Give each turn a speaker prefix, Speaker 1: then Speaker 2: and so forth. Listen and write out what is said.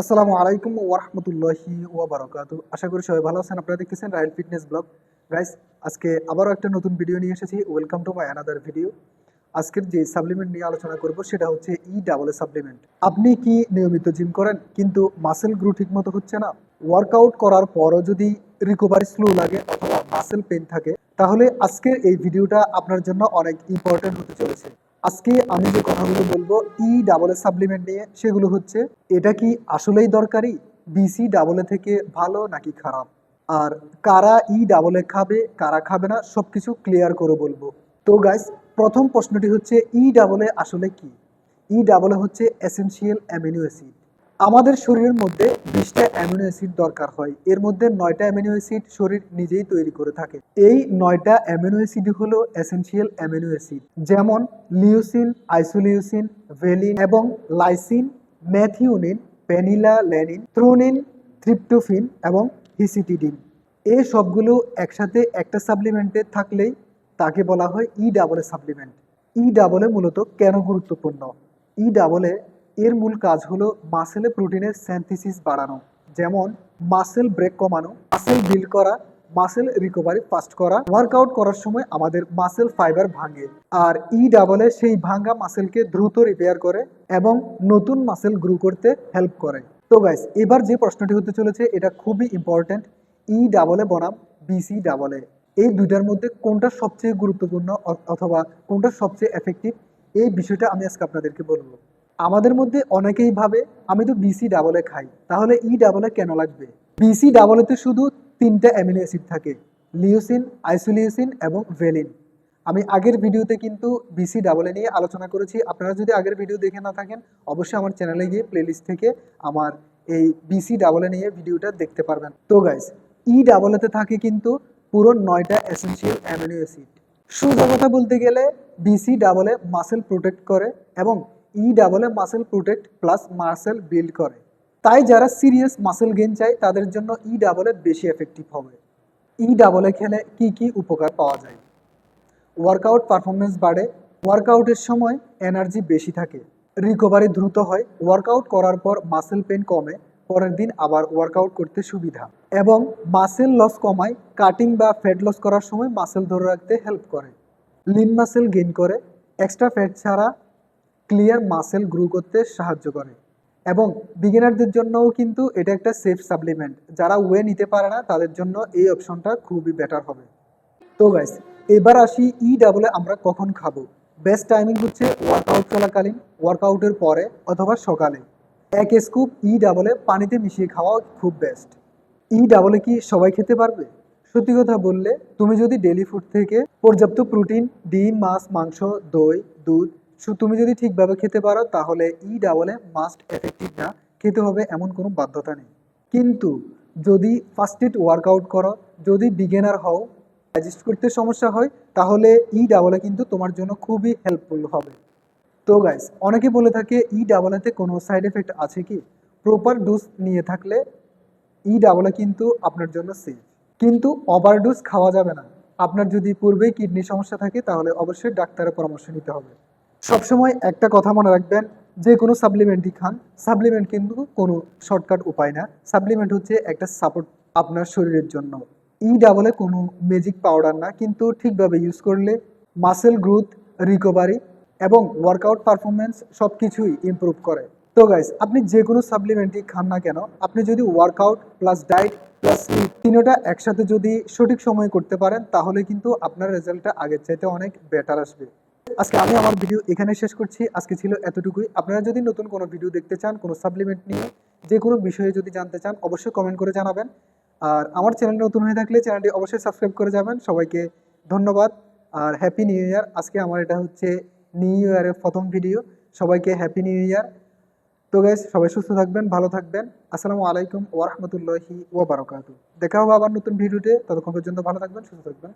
Speaker 1: আসসালামু আলাইকুম ওরহমতুল্লাহি ওয়াবারাকাতু আশা করি সবাই ভালো আছেন, আপনারা দেখতেছেন রায়ল ফিটনেস ব্লগ। গাইস আজকে আবারও একটা নতুন ভিডিও নিয়ে এসেছি। Welcome to my another video আজকের যে সাপ্লিমেন্ট নিয়ে আলোচনা করব, সেটা হচ্ছে ই ডাবল এ সাপ্লিমেন্ট আপনি কি নিয়মিত জিম করেন? কিন্তু মাসেল গ্রো ঠিক মতো হচ্ছে না। ওয়ার্কআউট করার পরও যদি রিকভারি স্লো লাগে অথবা মাসেল পেন থাকে, তাহলে আজকের এই ভিডিওটা আপনার জন্য অনেক ইম্পর্টেন্ট হতে চলেছে। আজকে আমি যে কথাগুলো বলব ই ডাবল এ সাপ্লিমেন্ট নিয়ে, সেগুলো হচ্ছে, এটা কি আসলেই দরকারি? বিসি ডাবল এ থেকে ভালো নাকি খারাপ? আর কারা ই ডাবল এ খাবে, কারা খাবে না সব কিছু ক্লিয়ার করে বলব। তো গাইস প্রথম প্রশ্নটি হচ্ছে ই ডাবল এ আসলে কি? ই ডাবল এ হচ্ছে এসেনশিয়াল অ্যামিনো অ্যাসিড আমাদের শরীরের মধ্যে বিশটা অ্যামিনো অ্যাসিড দরকার হয়। এর মধ্যে নয়টা অ্যামিনো অ্যাসিড শরীর নিজেই তৈরি করে থাকে। এই নয়টা অ্যামিনো অ্যাসিড হলো এসেনশিয়াল অ্যামিনো অ্যাসিড, যেমন লিউসিন, আইসোলিউসিন ভেলিন এবং লাইসিন, ম্যাথিউনিন পেনিলা ল্যানিন, থ্রোনিন থ্রিপ্টোফিন এবং হিসিটিডিন। এই সবগুলো একসাথে একটা সাপ্লিমেন্টে থাকলেই তাকে বলা হয় ই ডাবলে সাপ্লিমেন্ট। ই ডাবলে মূলত কেন গুরুত্বপূর্ণ? ই ডাবলে এর মূল কাজ হলো মাসেলে প্রোটিনের স্যান্থিসিস বাড়ানো, যেমন মাসেল ব্রেক কমানো মাসেল বিল্ড করা মাসেল রিকভারি ফাস্ট করা ওয়ার্কআউট করার সময় আমাদের মাসেল ফাইবার ভাঙে, আর ই ডাবলে সেই ভাঙ্গা মাসেলকে দ্রুত রিপেয়ার করে এবং নতুন মাসেল গ্রো করতে হেল্প করে। তো গাইস এবার যে প্রশ্নটি হতে চলেছে, এটা খুবই ইম্পর্ট্যান্ট ই ডাবলে বনাম বিসি ডাবলে এই দুইটার মধ্যে কোনটা সবচেয়ে গুরুত্বপূর্ণ অথবা কোনটা সবচেয়ে এফেক্টিভ এই বিষয়টা আমি আজকে আপনাদেরকে বলব। আমাদের মধ্যে অনেকেই ভাবে, আমি তো বিসি ডাবলে খাই, তাহলে ই ডাবলে কেন লাগবে? বিসি ডাবলেতে শুধু তিনটা অ্যামিনো অ্যাসিড থাকে লিউসিন আইসোলিউসিন এবং ভেলিন আমি আগের ভিডিওতে কিন্তু বিসি ডাবলে নিয়ে আলোচনা করেছি, আপনারা যদি আগের ভিডিও দেখে না থাকেন, অবশ্যই আমার চ্যানেলে গিয়ে প্লেলিস্ট থেকে আমার এই বিসি ডাবলে নিয়ে ভিডিওটা দেখতে পারবেন। তো গাইস ই ডাবলেতে থাকে কিন্তু পুরো নয়টা এসেনশিয়াল অ্যামিনো অ্যাসিড সোজা কথা বলতে গেলে বিসি ডাবলে মাসেল প্রোটেক্ট করে এবং E double A muscle protect plus muscle build করে। তাই যারা সিরিয়াস মাসেল গেইন চায়, তাদের জন্য ই ডাবলে বেশি এফেক্টিভ হবে। ই ডাবলে খেলে কি কি উপকার পাওয়া যায়? ওয়ার্কআউট পারফরমেন্স বাড়ে। ওয়ার্কআউটের সময় এনার্জি বেশি থাকে। রিকভারি দ্রুত হয়। ওয়ার্কআউট করার পর মাসেল পেন কমে। পরের দিন আবার ওয়ার্কআউট করতে সুবিধা। এবং মাসেল লস কমায়। কাটিং বা ফ্যাট লস করার সময় মাসেল ধরে রাখতে হেল্প করে। লিন মাসেল গেইন করে। এক্সট্রা ফ্যাট ছাড়া ক্লিয়ার মাসেল গ্রো করতে সাহায্য করে। এবং বিগিনারদের জন্যও কিন্তু এটা একটা সেফ সাপ্লিমেন্ট যারা ওয়ে নিতে পারে না, তাদের জন্য এই অপশনটা খুবই বেটার হবে। তো গাইস এবার আসি ই ডাবলে আমরা কখন খাব? বেস্ট টাইমিং হচ্ছে ওয়ার্কআউট চলাকালীন ওয়ার্কআউটের পরে অথবা সকালে। এক স্কুপ ই ডাবলে পানিতে মিশিয়ে খাওয়া খুব বেস্ট ই ডাবলে কি সবাই খেতে পারবে? সত্যি কথা বললে, তুমি যদি ডেলি ফুড থেকে পর্যাপ্ত প্রোটিন ডিম, মাছ, মাংস, দই, দুধ তুমি যদি ঠিকভাবে খেতে পারো, তাহলে ই ডাবলে মাস্ট এফেক্টিভ না খেতে হবে এমন কোনো বাধ্যতা নেই। কিন্তু যদি ফার্স্ট এড ওয়ার্কআউট করো, যদি বিগিনার হও অ্যাডজাস্ট করতে সমস্যা হয়, তাহলে ই ডাবলে কিন্তু তোমার জন্য খুবই হেল্পফুল হবে। তো গাইস অনেকে বলে থাকে ই ডাবলেতে কোনো সাইড এফেক্ট আছে কি? প্রপার ডোজ নিয়ে থাকলে ই ডাবলে কিন্তু আপনার জন্য সেফ কিন্তু ওভারডোজ খাওয়া যাবে না। আপনার যদি পূর্বেই কিডনি সমস্যা থাকে, তাহলে অবশ্যই ডাক্তারের পরামর্শ নিতে হবে। সবসময় একটা কথা মনে রাখবেন, যে কোনো সাপ্লিমেন্টই খান। সাপ্লিমেন্ট কিন্তু কোনো শর্টকাট উপায় না। সাপ্লিমেন্ট হচ্ছে একটা সাপোর্ট আপনার শরীরের জন্য। ই ডাবলে কোনো ম্যাজিক পাউডার না, কিন্তু ঠিকভাবে ইউজ করলে মাসেল গ্রোথ রিকভারি এবং ওয়ার্কআউট পারফরমেন্স সব কিছুই ইমপ্রুভ করে। তো গাইস আপনি যে কোনো সাপ্লিমেন্টই খান না কেন, আপনি যদি ওয়ার্কআউট প্লাস ডায়েট প্লাস তিনোটা একসাথে যদি সঠিক সময়ে করতে পারেন, তাহলে কিন্তু আপনার রেজাল্টটা আগের চাইতে অনেক বেটার আসবে। আজকে আমি আমার ভিডিও এখানে শেষ করছি। আজকে ছিল এতটুকুই। আপনারা যদি নতুন কোনো ভিডিও দেখতে চান, কোনো সাপ্লিমেন্ট নিয়ে, যে কোনো বিষয়ে যদি জানতে চান, অবশ্যই কমেন্ট করে জানাবেন। আর আমার চ্যানেল নতুন হয়ে থাকলে চ্যানেলটি অবশ্যই সাবস্ক্রাইব করে যাবেন। সবাইকে ধন্যবাদ। আর হ্যাপি নিউ ইয়ার আজকে আমার এটা হচ্ছে নিউ ইয়ারের প্রথম ভিডিও সবাইকে হ্যাপি নিউ ইয়ার তো গাইস সবাই সুস্থ থাকবেন, ভালো থাকবেন। আসসালামু আলাইকুম ওরহমতুল্লাহি ওবারকাতু দেখা হবে আবার নতুন ভিডিওতে ততক্ষণ পর্যন্ত ভালো থাকবেন, সুস্থ থাকবেন।